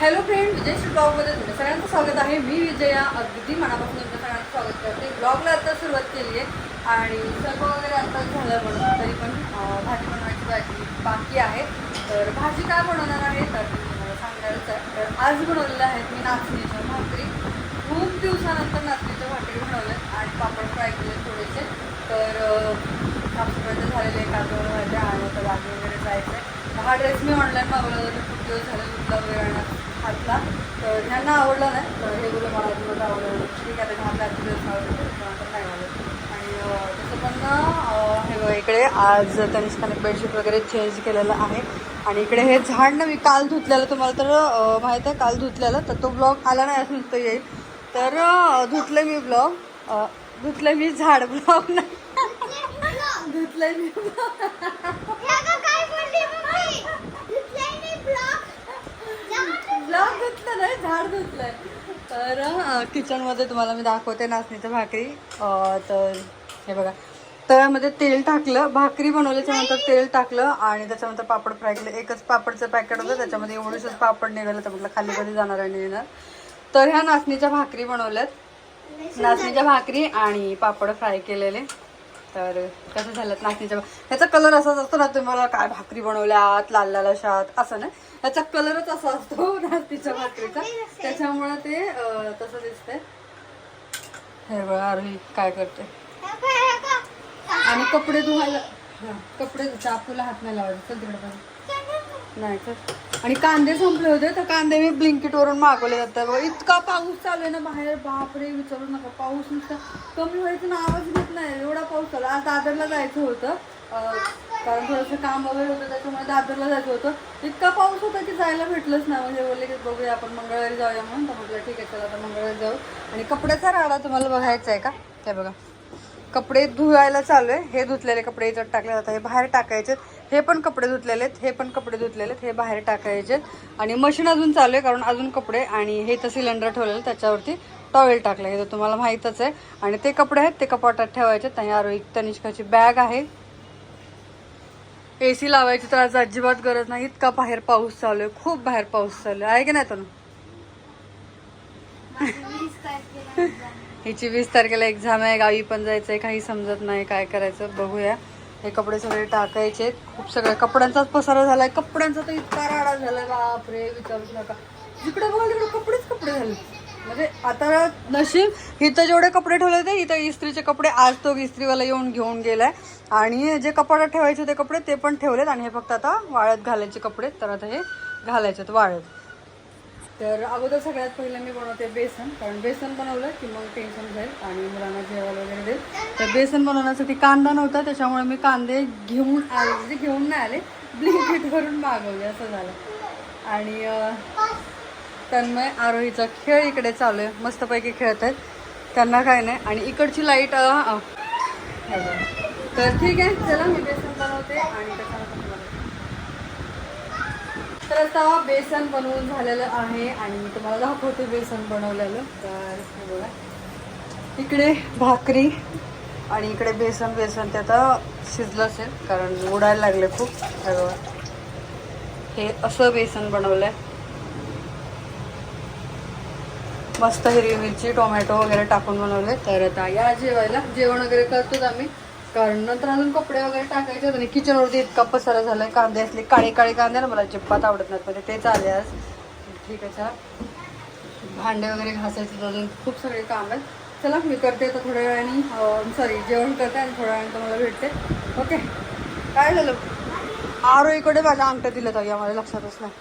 Hello friend विजयश्री ब्लॉगमध्ये तुमच्या सगळ्यांचं स्वागत आहे. मी विजया अगदी मनापासून तुमच्या सगळ्यांचं स्वागत करते. ब्लॉगला आता सुरुवात केली आहे आणि सर्व वगैरे आता झालं म्हणून तरी पण भाजी बनवायची भाजी बाकी आहे. तर भाजी काय बनवणार आहे तर तुम्हाला सांगायचं आहे. तर आज बनवलेलं आहे मी नाचणीच्या भाकरी. खूप दिवसानंतर नाचणीच्या भाकरी बनवल्यात आणि पापड फ्राय केले थोडेसे. तर अं, साफसफाई झालेले आहे कागद भाज्या आणि आता बाकी वगैरे जायचं आहे हा ड्रेस मी ऑनलाईन मागवला होता खूप दिवस झाले कुठला वेळ घातला तर ह्यांना आवडला नाही तर हे बोललं मला अजिबात आवडलं. ठीक आहे घातला आजचे दिवस आवडले नाही आवडलं आणि तसं पण हे इकडे आज तनिष्काने बेडशीट वगैरे चेंज केलेलं आहे. आणि इकडे हे झाड ना मी काल धुतलेलं तुम्हाला तर माहीत आहे काल धुतलेलं. तर तो ब्लॉग आला नाही असं नुसतं येईल. तर धुतलं मी ब्लॉग धुतलं मी झाड ब्लॉग नाही. धुतलं मी ब्लॉग धुतलं नाही झाड धुतलंय तर किचनमध्ये तुम्हाला मी दाखवते नाचणीचं भाकरी. तर हे बघा. तव्यामध्ये तेल टाकलं भाकरी बनवल्याच्यानंतर तेल टाकलं आणि त्याच्यानंतर पापड फ्राय केलं. एकच पापडचं पॅकेट होतं त्याच्यामध्ये एवढंच पापड निघालं तर म्हटलं खाली कधी जाणार आणि येणार तर ह्या नाचणीच्या भाकरी बनवल्यात. नाचणीच्या भाकरी आणि पापड फ्राय केलेले. तर कसं झालं नाचणीच्या ह्याचा कलर असाच असतो ना तुम्हाला काय भाकरी बनवल्यात लाल लाल अशात असं नाही ह्याचा कलरच असा असतो नाचणीच्या भाकरीचा. त्याच्यामुळे ते तसं दिसतंय. हे बघा अरे काय करते? आणि कपडे धुवायला कपडे चाकूला हात नाही लावायचे. चल तिकडे पण नाही तर. आणि कांदे संपले होते तर कांदे मी ब्लिंकिट वरून मागवले जातात. बघा इतका पाऊस चालू आहे ना बाहेर. बापरे विचारू नका पाऊस नुसता कमी व्हायचं ना आवाज घेत नाही. एवढा पाऊस चालू आज दादरला जायचं होतं. कारण थोडंसं काम वगैरे होतं त्याच्यामुळे दादरला जायचं होतं. इतका पाऊस होता की जायला भेटलंच नाही. म्हणजे बोलले की बघूया आपण मंगळवारी जाऊया म्हणून. तर म्हटलं ठीक आहे चला आता मंगळवारी जाऊ. आणि कपड्याचा राडा तुम्हाला बघायचा आहे का? ते बघा. कपडे धुवायला चालू आहे. हे धुतलेले कपडे याच्यात टाकले जातात. हे बाहेर टाकायचे. हे पण कपडे धुतलेले आहेत हे पण कपडे धुतलेले आहेत हे बाहेर टाकायचे आणि मशीन अजून चालू आहे कारण अजून कपडे आणि हे तर सिलेंडर ठेवलेलं त्याच्यावरती टॉवेल टाकलं हे तर तुम्हाला माहीतच आहे. आणि ते कपडे आहेत ते कपाटात ठेवायचे. आणि आरोही तनिष्काची बॅग आहे. ए सी लावायची तर आज अजिबात गरज नाही. इतका बाहेर पाऊस चालू आहे खूप बाहेर पाऊस चालू आहे. की नाही तर हिची वीस तारखेला एक्झाम आहे गावी पण जायचं आहे काही समजत नाही काय करायचं. बघूया. हे कपडे सगळे टाकायचे. खूप सगळ्या कपड्यांचाच पसारा झालाय. कपड्यांचा तर इतका राडा झालाय बापरे विचारूच नका. जिकडे बघा तिकडे कपडेच कपडे झाले. म्हणजे आता नशीब इथं जेवढे कपडे ठेवले होते इथं इस्त्रीचे कपडे आज तो इस्त्रीवाला येऊन घेऊन गेलाय. आणि जे कपाटात ठेवायचे होते कपडे ते पण ठेवलेत. आणि हे फक्त आता वाळत घालायचे कपडे. तर आता हे घालायचे आहेत वाळत. तर अगोदर सगळ्यात पहिलं मी बनवते बेसन कारण बेसन बनवलं की मग टेन्शन जाईल आणि मुलांना जेवायला वगैरे देईल. तर बेसन बनवण्यासाठी कांदा नव्हता त्याच्यामुळे मी कांदे घेऊन आले म्हणजे घेऊन नाही आले ब्लिंकेटवरून मागवले असं झालं. आणि तन्मय आरोहीचा खेळ इकडे चालू आहे मस्तपैकी खेळत आहेत. त्यांना काय नाही. आणि इकडची लाइट तर ठीक आहे चला मी बेसन बनवते आणि त्याच्यानंतर तर आता बेसन बनवून झालेलं आहे आणि मी तुम्हाला दाखवते बेसन बनवलेलं. तर बघा. इकडे भाकरी आणि इकडे बेसन बेसन ते आता शिजलं असेल कारण उडायला लागले खूप. हे हे असं बेसन बनवलंय. मस्त हिरवी मिरची टोमॅटो वगैरे टाकून बनवले. तर आता या जेवायला. जेवण वगैरे करतोच आम्ही. कारण नंतर अजून कपडे वगैरे टाकायचे होते आणि किचनवरती इतका पसारा झालाय. कांदे असले काळे काळे कांदे ना मला जिप्पात आवडत नाहीत. म्हणजे तेच आले आज. ठीक आहे चला. भांडे वगैरे घासायचे अजून. खूप सगळे काम आहेत. चला मी करते आता थोड्या वेळाने. सॉरी जेवण करते आणि थोड्या वेळाने तुम्हाला भेटते. ओके काय झालं? आरो इकडे माझ्या अंगठ्या दिल्या या मला लक्षातच नाही.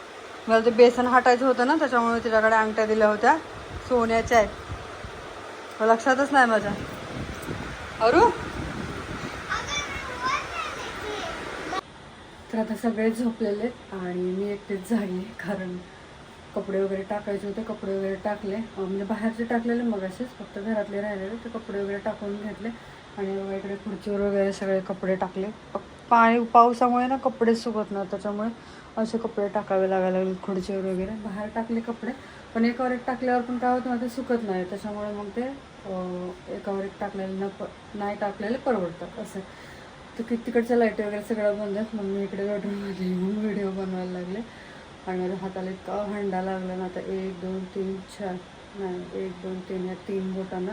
मला ते बेसन हटायचं होतं ना त्याच्यामुळे तिच्याकडे अंगठ्या दिल्या होत्या. सोन्याच्या आहेत. लक्षातच नाही माझ्या. अरू? तर आता सगळे झोपलेले आहेत आणि मी एकटेच झाली आहे कारण कपडे वगैरे टाकायचे होते कपडे वगैरे टाकले. म्हणजे बाहेरचे टाकलेले मग असेच फक्त घरातले राहिलेले ते कपडे वगैरे टाकून घेतले. आणि बघा इकडे खुर्चीवर वगैरे सगळे कपडे टाकले. पाणी पावसामुळे ना कपडे सुकत ना त्याच्यामुळे असे कपडे टाकावे लागायला लागले खुर्चीवर वगैरे. बाहेर टाकले कपडे पण एकावर एक टाकल्यावर पण काय होतं ना ते सुकत नाही. त्याच्यामुळे मग ते एकावर एक टाकलेले न प नाही टाकलेले परवडतात असं. तर तिकडचं तिकडच्या लाइट वगैरे सगळं बंद आहेत. मग मी इकडे बेडरूममध्ये येऊन व्हिडिओ बनवायला लागले. आणि माझ्या हाताला इतका हंडा लागला ना आता एक दोन तीन चार नाही एक दोन तीन या तीन बोटांना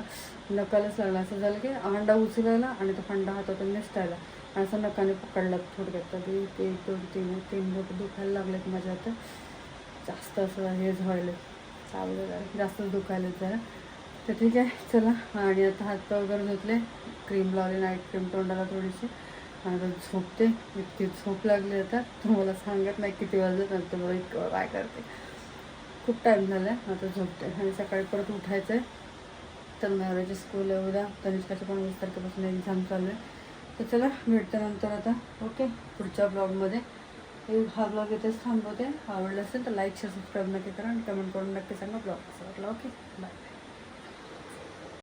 नकालाच लागला. असं झालं की हंडा उचलायला आणि तो हंडा हातातून निसटायला. आणि असं नकाने पकडला थोडक्यात. तरी एक दोन तीन तीन बोट दुखायला लागलेत माझ्या आता जास्त असं हे झालं. चालू जास्तच दुखायला जरा तर ठीक आहे चला. आणि आता हात वगैरे धुतले. क्रीम लावले नाईट क्रीम तोंडाला थोडीशी. आता झोपते. इतकी झोप लागली आता. तुम्हाला सांगत नाही किती वाजत नंतर मला इतकं काय करते. खूप टाईम झाला आहे आता झोपते. आणि सकाळी परत उठायचं आहे तर मॅरेजी स्कूल आहे उद्या. तनिष्काच्या पण वीस तारखेपासून एक्झाम चालू आहे. तर चला भेटते नंतर आता. ओके पुढच्या ब्लॉगमध्ये हा ब्लॉग इथेच थांबवते. आवडला असेल तर लाईक शेअर सबस्क्राईब नक्की करा. आणि कमेंट करून नक्की सांगा ब्लॉग कसा वाटला. Okay bye